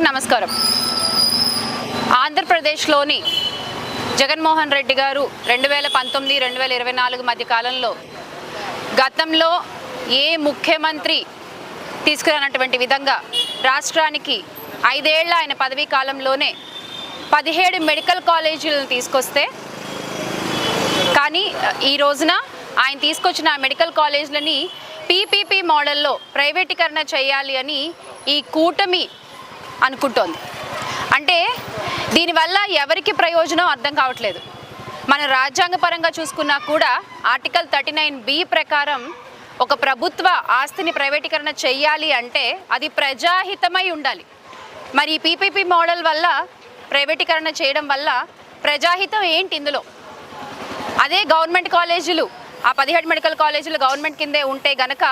అందరికి నమస్కారం. ఆంధ్రప్రదేశ్లోని జగన్మోహన్ రెడ్డి గారు రెండు వేల పంతొమ్మిది రెండు వేల ఇరవై నాలుగు మధ్య కాలంలో గతంలో ఏ ముఖ్యమంత్రి తీసుకురానటువంటి విధంగా రాష్ట్రానికి ఐదేళ్ళ ఆయన పదవీ కాలంలోనే పదిహేడు మెడికల్ కాలేజీలను తీసుకొస్తే కానీ ఈ రోజున ఆయన తీసుకొచ్చిన మెడికల్ కాలేజీలని పీపీపీ మోడల్లో ప్రైవేటీకరణ చేయాలి అని ఈ కూటమి అనుకుంటోంది. అంటే దీనివల్ల ఎవరికి ప్రయోజనం అర్థం కావట్లేదు. మన రాజ్యాంగపరంగా చూసుకున్నా కూడా ఆర్టికల్ థర్టీ నైన్ బి ప్రకారం ఒక ప్రభుత్వ ఆస్తిని ప్రైవేటీకరణ చేయాలి అంటే అది ప్రజాహితమై ఉండాలి. మరి ఈ పీపీపీ మోడల్ వల్ల ప్రైవేటీకరణ చేయడం వల్ల ప్రజాహితం ఏంటి ఇందులో? అదే గవర్నమెంట్ కాలేజీలు ఆ పదిహేడు మెడికల్ కాలేజీలు గవర్నమెంట్ కిందే ఉంటే గనక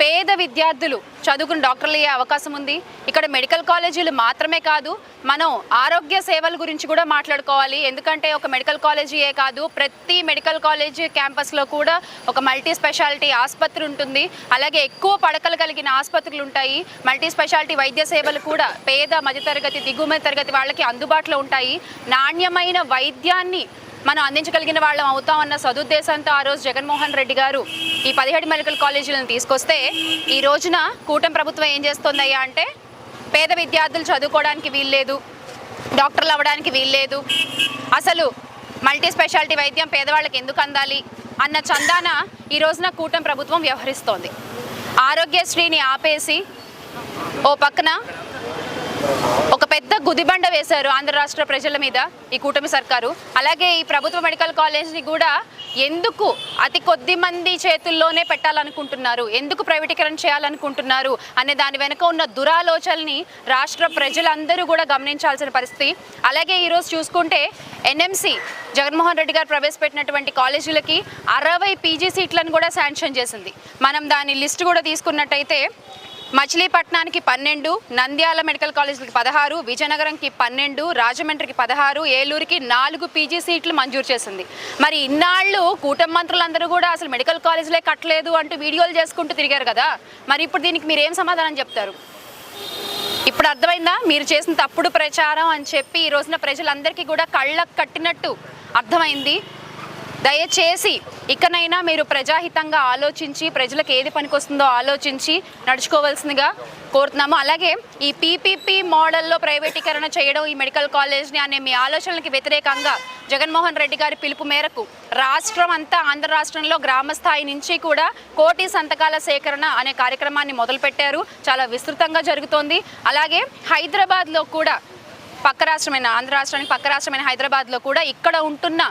పేద విద్యార్థులు చదువుకుని డాక్టర్లు అయ్యే అవకాశం ఉంది. ఇక్కడ మెడికల్ కాలేజీలు మాత్రమే కాదు మనం ఆరోగ్య సేవల గురించి కూడా మాట్లాడుకోవాలి. ఎందుకంటే ఒక మెడికల్ కాలేజీయే కాదు ప్రతి మెడికల్ కాలేజీ క్యాంపస్లో కూడా ఒక మల్టీ స్పెషాలిటీ ఆసుపత్రి ఉంటుంది. అలాగే ఎక్కువ పడకలు కలిగిన ఆసుపత్రులు ఉంటాయి. మల్టీ స్పెషాలిటీ వైద్య సేవలు కూడా పేద మధ్యతరగతి దిగుమతి తరగతి వాళ్ళకి అందుబాటులో ఉంటాయి. నాణ్యమైన వైద్యాన్ని మనం అందించగలిగిన వాళ్ళం అవుతామన్న సదుద్దేశంతో ఆ రోజు జగన్మోహన్ రెడ్డి గారు ఈ పదిహేడు మెడికల్ కాలేజీలను తీసుకొస్తే ఈ రోజున కూటమి ప్రభుత్వం ఏం చేస్తుందయ్యా అంటే పేద విద్యార్థులు చదువుకోవడానికి వీల్లేదు డాక్టర్లు అవ్వడానికి వీల్లేదు. అసలు మల్టీ స్పెషాలిటీ వైద్యం పేదవాళ్ళకి ఎందుకు అందాలి అన్న చందాన ఈ రోజున కూటమి ప్రభుత్వం వ్యవహరిస్తోంది. ఆరోగ్యశ్రీని ఆపేసి ఓ పక్కన ఒక పెద్ద గుదిబండ వేశారు ఆంధ్ర రాష్ట్ర ప్రజల మీద ఈ కూటమి సర్కారు. అలాగే ఈ ప్రభుత్వ మెడికల్ కాలేజ్ని కూడా ఎందుకు అతి కొద్ది మంది చేతుల్లోనే పెట్టాలనుకుంటున్నారు? ఎందుకు ప్రైవేటీకరణ చేయాలనుకుంటున్నారు? అనే దాని వెనుక ఉన్న దురాలోచనని రాష్ట్ర ప్రజలందరూ కూడా గమనించాల్సిన పరిస్థితి. అలాగే ఈరోజు చూసుకుంటే ఎన్ఎంసి జగన్మోహన్ రెడ్డి గారు ప్రవేశపెట్టినటువంటి కాలేజీలకి అరవై పీజీ సీట్లను కూడా శాంక్షన్ చేసింది. మనం దాని లిస్ట్ కూడా తీసుకున్నట్టయితే మచిలీపట్నానికి పన్నెండు నంద్యాల మెడికల్ కాలేజీకి పదహారు విజయనగరంకి పన్నెండు రాజమండ్రికి పదహారు ఏలూరుకి నాలుగు పీజీ సీట్లు మంజూరు చేసింది. మరి ఇన్నాళ్ళు కూటమి మంత్రులందరూ కూడా అసలు మెడికల్ కాలేజీలే కట్టలేదు అంటూ వీడియోలు చేసుకుంటూ తిరిగారు కదా. మరి ఇప్పుడు దీనికి మీరు ఏం సమాధానం చెప్తారు? ఇప్పుడు అర్థమైందా? మీరు చేసిన తప్పుడు ప్రచారం అని చెప్పి ఈ రోజున ప్రజలందరికీ కూడా కళ్ళకు కట్టినట్టు అర్థమైంది. దయచేసి ఇకనైనా మీరు ప్రజాహితంగా ఆలోచించి ప్రజలకు ఏది పనికొస్తుందో ఆలోచించి నడుచుకోవాల్సిందిగా కోరుతున్నాము. అలాగే ఈ పీపీపీ మోడల్లో ప్రైవేటీకరణ చేయడం ఈ మెడికల్ కాలేజ్ని అనే మీ ఆలోచనలకి వ్యతిరేకంగా జగన్మోహన్ రెడ్డి గారి పిలుపు మేరకు రాష్ట్రం అంతా ఆంధ్ర రాష్ట్రంలో గ్రామ స్థాయి నుంచి కూడా కోటి సంతకాల సేకరణ అనే కార్యక్రమాన్ని మొదలుపెట్టారు. చాలా విస్తృతంగా జరుగుతోంది. అలాగే హైదరాబాద్లో కూడా పక్క రాష్ట్రమైన ఆంధ్ర రాష్ట్రానికి పక్క రాష్ట్రమైన హైదరాబాద్లో కూడా ఇక్కడ ఉంటున్న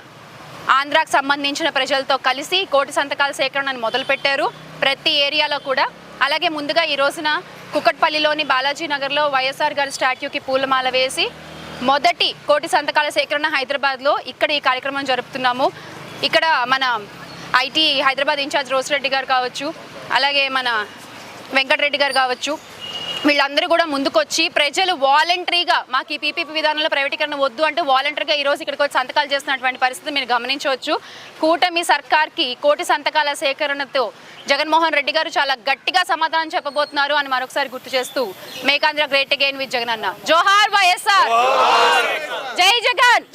ఆంధ్రాకు సంబంధించిన ప్రజలతో కలిసి కోటి సంతకాల సేకరణను మొదలుపెట్టారు ప్రతి ఏరియాలో కూడా. అలాగే ముందుగా ఈ రోజున కుక్కట్పల్లిలోని బాలాజీ నగర్లో వైఎస్ఆర్ గారి స్టాట్యూకి పూలమాల వేసి మొదటి కోటి సంతకాల సేకరణ హైదరాబాద్లో ఇక్కడ ఈ కార్యక్రమం జరుపుతున్నాము. ఇక్కడ మన ఐటీ హైదరాబాద్ ఇన్ఛార్జ్ రోసిరెడ్డి గారు కావచ్చు అలాగే మన వెంకటరెడ్డి గారు కావచ్చు వీళ్ళందరూ కూడా ముందుకొచ్చి ప్రజలు వాలంటరీగా మాకు ఈ పీపీపీ విధానంలో ప్రైవేటీకరణ వద్దు అంటూ వాలంటరీగా ఈరోజు ఇక్కడికి వచ్చి సంతకాలు చేస్తున్నటువంటి పరిస్థితి మీరు గమనించవచ్చు. కూటమి సర్కార్కి కోటి సంతకాల సేకరణతో జగన్మోహన్ రెడ్డి గారు చాలా గట్టిగా సమాధానం చెప్పబోతున్నారు అని మరొకసారి గుర్తు చేస్తూ మేకాంధ్ర గ్రేట్ అగైన్ విత్ జగన్ అన్న జోహార్ వైఎస్ఆర్. జై జగన్.